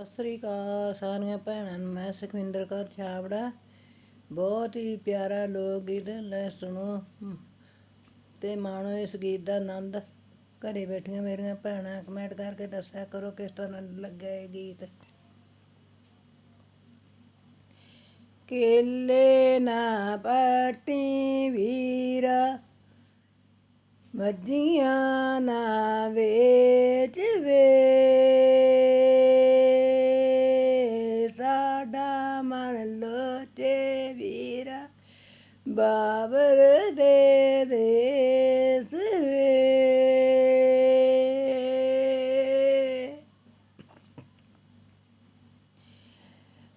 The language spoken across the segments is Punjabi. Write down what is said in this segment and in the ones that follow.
ਸਤਿ ਸ੍ਰੀ ਅਕਾਲ ਸਾਰੀਆਂ ਭੈਣਾਂ ਨੂੰ, ਮੈਂ ਸੁਖਵਿੰਦਰ ਕੌਰ ਛਾਬੜਾ। ਬਹੁਤ ਹੀ ਪਿਆਰਾ ਲੋਕ ਗੀਤ ਲੈ ਸੁਣੋ। ਤੇ ਮਾਣੋ ਇਸ ਗੀਤ ਦਾ ਆਨੰਦ। ਘਰੇ ਬੈਠੀਆਂ ਮੇਰੀਆਂ ਭੈਣਾਂ ਕਮੈਂਟ ਕਰਕੇ ਦੱਸਿਆ ਕਰੋ ਕਿਸ ਤਰ੍ਹਾਂ ਲੱਗਿਆ ਇਹ ਗੀਤ। ਕੇਲੇ ਨਾ ਪੱਟੀ ਵੀਰਾ, ਮੱਝੀਆਂ ਨਾ ਵੇਚ ਵੀਰਾ ਬਾਬਰ ਦੇ ਦੇਸ ਵੇ।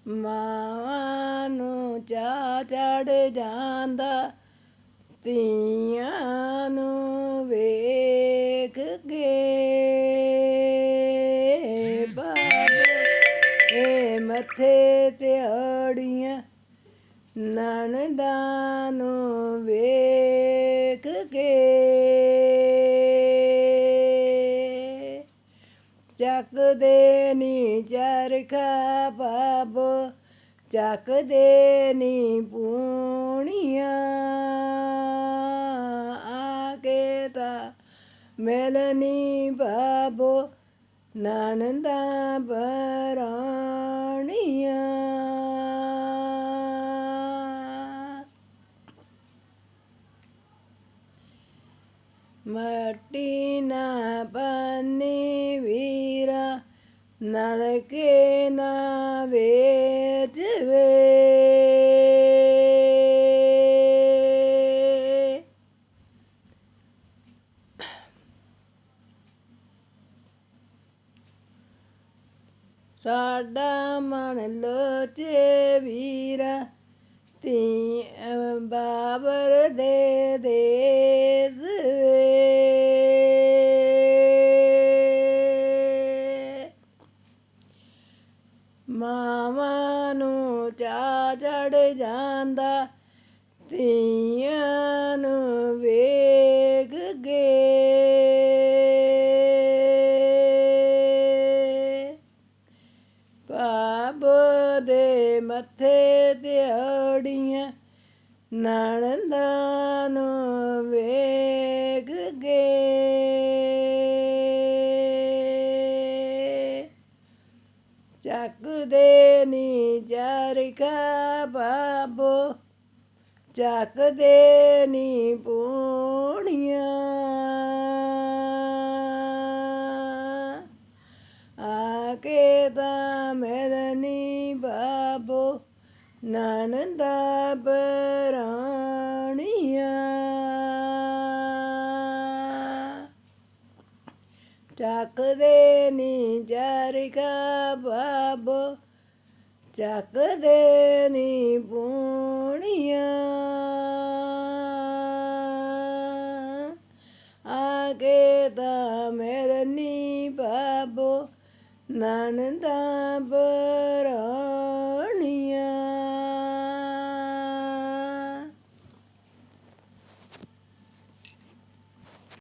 ਮਾਵਾਂ ਨੂੰ ਚਾ ਚੜ ਜਾਂਦਾ ਤੀਆਂ ਨੂੰ ਵੇਖ ਕੇ। ਬਾਬੇ ਮੱਥੇ ਤੇ ਅੜੀਆਂ ਨਣਦਾਂ ਨੂੰ ਵੇਖ ਕੇ ਚੱਕਦੇ ਨੀ ਚਰਖਾ ਬਾਬੋ ਚੱਕਦੇ ਨੀ ਪੂਣੀਆਂ। ਆ ਕੇ ਤਾਂ ਮਿਲਨੀ ਬਾਬੋ ਨਨਦਾ ਬਰਾਣੀਆਂ ਮੱਟੀ ਨਾ ਪਾਨੀ ਵੀਰਾ ਨਲਕੇ ਨਾ ਵੇਚ ਵੇ ਸਾਡਾ ਮਨ ਲੋਚੇ ਵੀਰਾ ਤੀ ਬਾਬਰ ਦੇ ਦੇਸ ਵੇ ਮਾਵਾਂ ਨੂੰ ਚਾ ਚੜ ਜਾਂਦਾ। ਤੀਆਂ ਨੂੰ ਵੇਗ ਗੇ ਬਾਬੋ ਦੇ ਮੱਥੇ ਤੇ ਅੜੀਆਂ ਨਣਦਾਂ ਨੂੰ ਵੇਖ ਕੇ ਚੱਕਦੇ ਨੀ ਚਰਖਾ ਬਾਬੋ। ਚੱਕਦੇ ਨੀ ਪੂਣੀਆਂ ਆ ਕੇ ਤਾਂ ਮਰਨੀ ਬਾਬੋ। ਨਨਦਾ ਬਰਾਣੀਆਂ ਚੱਕਦੇ ਨੀ ਚਰਖਾ ਬਾਬੋ। ਚੱਕਦੇ ਨੀ ਪੂਣੀਆਂ ਆ ਕੇ ਤਾਂ ਮਰਨੀ ਬਾਬੋ ਨਨਦਾ ਬਰਾ